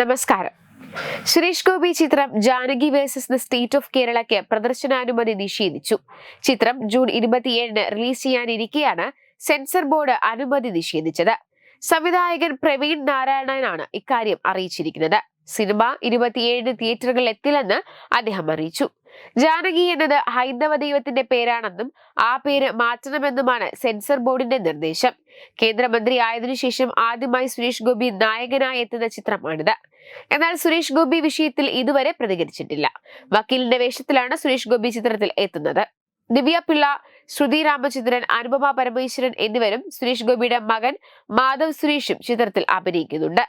നമസ്കാരം. സുരേഷ് ഗോപി ചിത്രം Janaki versus the state of കേരളയ്ക്ക് പ്രദർശനാനുമതി നിഷേധിച്ചു. ചിത്രം ജൂൺ ഇരുപത്തിയേഴിന് റിലീസ് ചെയ്യാനിരിക്കെയാണ് സെൻസർ ബോർഡ് അനുമതി നിഷേധിച്ചത്. സംവിധായകൻ പ്രവീൺ നാരായണനാണ് ഇക്കാര്യം അറിയിച്ചിരിക്കുന്നത്. സിനിമ ഇരുപത്തിയേഴ് തിയേറ്ററുകളിൽ എത്തില്ലെന്ന് അദ്ദേഹം അറിയിച്ചു. ജാനകി എന്നത് ഹൈന്ദവ ദൈവത്തിന്റെ പേരാണെന്നും ആ പേര് മാറ്റണമെന്നുമാണ് സെൻസർ ബോർഡിന്റെ നിർദ്ദേശം. കേന്ദ്രമന്ത്രി ആയതിനു ശേഷം ആദ്യമായി സുരേഷ് ഗോപി നായകനായി എത്തുന്ന ചിത്രമാണിത്. എന്നാൽ സുരേഷ് ഗോപി വിഷയത്തിൽ ഇതുവരെ പ്രതികരിച്ചിട്ടില്ല. വക്കീലിന്റെ വേഷത്തിലാണ് സുരേഷ് ഗോപി ചിത്രത്തിൽ എത്തുന്നത്. ദിവ്യ പിള്ള ശ്രുതി രാമചന്ദ്രൻ അനുപമ പരമേശ്വരൻ എന്നിവരും സുരേഷ് ഗോപിയുടെ മകൻ മാധവ് സുരേഷും ചിത്രത്തിൽ അഭിനയിക്കുന്നുണ്ട്.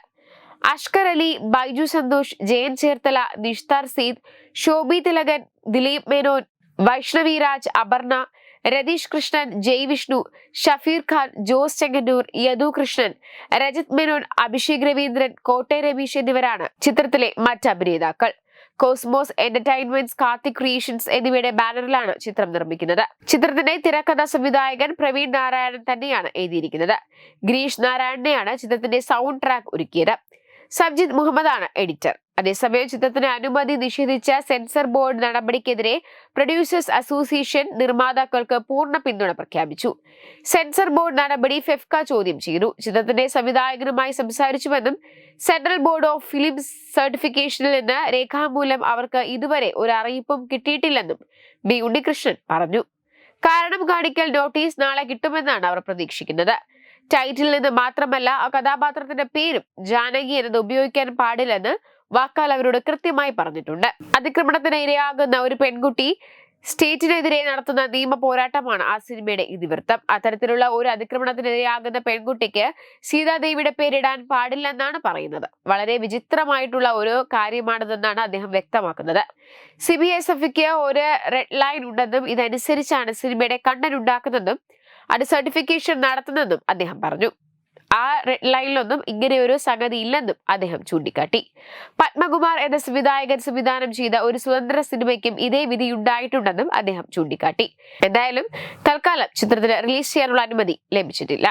അഷ്കർ അലി ബൈജു സന്തോഷ് ജയൻ ചേർത്തല നിഷ്താർ സീദ് ശോഭി തിലകൻ ദിലീപ് മേനോൻ വൈഷ്ണവി രാജ് അപർണ രതീഷ് കൃഷ്ണൻ ജയ് വിഷ്ണു ഷഫീർ ഖാൻ ജോസ് ചെങ്ങന്നൂർ യദു കൃഷ്ണൻ രജത് മേനോൻ അഭിഷേക് രവീന്ദ്രൻ കോട്ടെ രമീഷ് എന്നിവരാണ് ചിത്രത്തിലെ മറ്റ് അഭിനേതാക്കൾ. കോസ്മോസ് എന്റർടൈൻമെന്റ്സ് കാർത്തിക് ക്രിയേഷൻസ് എന്നിവയുടെ ബാനറിലാണ് ചിത്രം നിർമ്മിക്കുന്നത്. ചിത്രത്തിന്റെ തിരക്കഥ സംവിധായകൻ പ്രവീൺ നാരായണൻ തന്നെയാണ് എഴുതിയിരിക്കുന്നത്. ഗിരീഷ് നാരായണനെയാണ് ചിത്രത്തിന്റെ സൗണ്ട് ട്രാക്ക് ഒരുക്കിയത്. സബ്ജിത് മുഹമ്മദാണ് എഡിറ്റർ. അതേസമയം ചിത്രത്തിന് അനുമതി നിഷേധിച്ച സെൻസർ ബോർഡ് നടപടിക്കെതിരെ പ്രൊഡ്യൂസേഴ്സ് അസോസിയേഷൻ നിർമ്മാതാക്കൾക്ക് പൂർണ പിന്തുണ പ്രഖ്യാപിച്ചു. സെൻസർ ബോർഡ് നടപടി ഫെഫ്ക ചോദ്യം ചെയ്തു. ചിത്രത്തിന്റെ സംവിധായകനുമായി സംസാരിച്ചുവെന്നും സെൻട്രൽ ബോർഡ് ഓഫ് ഫിലിം സർട്ടിഫിക്കേഷനിൽ നിന്ന് രേഖാമൂലം അവർക്ക് ഇതുവരെ ഒരു അറിയിപ്പും കിട്ടിയിട്ടില്ലെന്നും ബി ഉണ്ണികൃഷ്ണൻ പറഞ്ഞു. കാരണം കാണിക്കൽ നോട്ടീസ് നാളെ കിട്ടുമെന്നാണ് അവർ പ്രതീക്ഷിക്കുന്നത്. ടൈറ്റിൽ നിന്ന് മാത്രമല്ല ആ കഥാപാത്രത്തിന്റെ പേരും ജാനകി എന്നത് ഉപയോഗിക്കാൻ പാടില്ലെന്ന് വാക്കാൽ അവരോട് കൃത്യമായി പറഞ്ഞിട്ടുണ്ട്. അതിക്രമണത്തിന് ഇരയാകുന്ന ഒരു പെൺകുട്ടി സ്റ്റേറ്റിനെതിരെ നടത്തുന്ന നിയമ പോരാട്ടമാണ് ആ സിനിമയുടെ ഇതിവൃത്തം. അത്തരത്തിലുള്ള ഒരു അതിക്രമണത്തിനിരയാകുന്ന പെൺകുട്ടിക്ക് സീതാദേവിയുടെ പേരിടാൻ പാടില്ലെന്നാണ് പറയുന്നത്. വളരെ വിചിത്രമായിട്ടുള്ള ഒരു കാര്യമാണിതെന്നാണ് അദ്ദേഹം വ്യക്തമാക്കുന്നത്. സി ബി എസ് എഫിക്ക് ഒരു റെഡ് ലൈൻ ഉണ്ടെന്നും ഇതനുസരിച്ചാണ് സിനിമയുടെ അത് സർട്ടിഫിക്കേഷൻ നടത്തുന്നെന്നും അദ്ദേഹം പറഞ്ഞു. ആ റെഡ് ലൈനിലൊന്നും ഇങ്ങനെ ഒരു സംഗതി ഇല്ലെന്നും അദ്ദേഹം ചൂണ്ടിക്കാട്ടി. പത്മകുമാർ എന്ന സംവിധായകൻ സംവിധാനം ചെയ്ത ഒരു സ്വതന്ത്ര സിനിമയ്ക്കും ഇതേ വിധി ഉണ്ടായിട്ടുണ്ടെന്നും അദ്ദേഹം ചൂണ്ടിക്കാട്ടി. എന്തായാലും തൽക്കാലം ചിത്രത്തിന് റിലീസ് ചെയ്യാനുള്ള അനുമതി ലഭിച്ചിട്ടില്ല.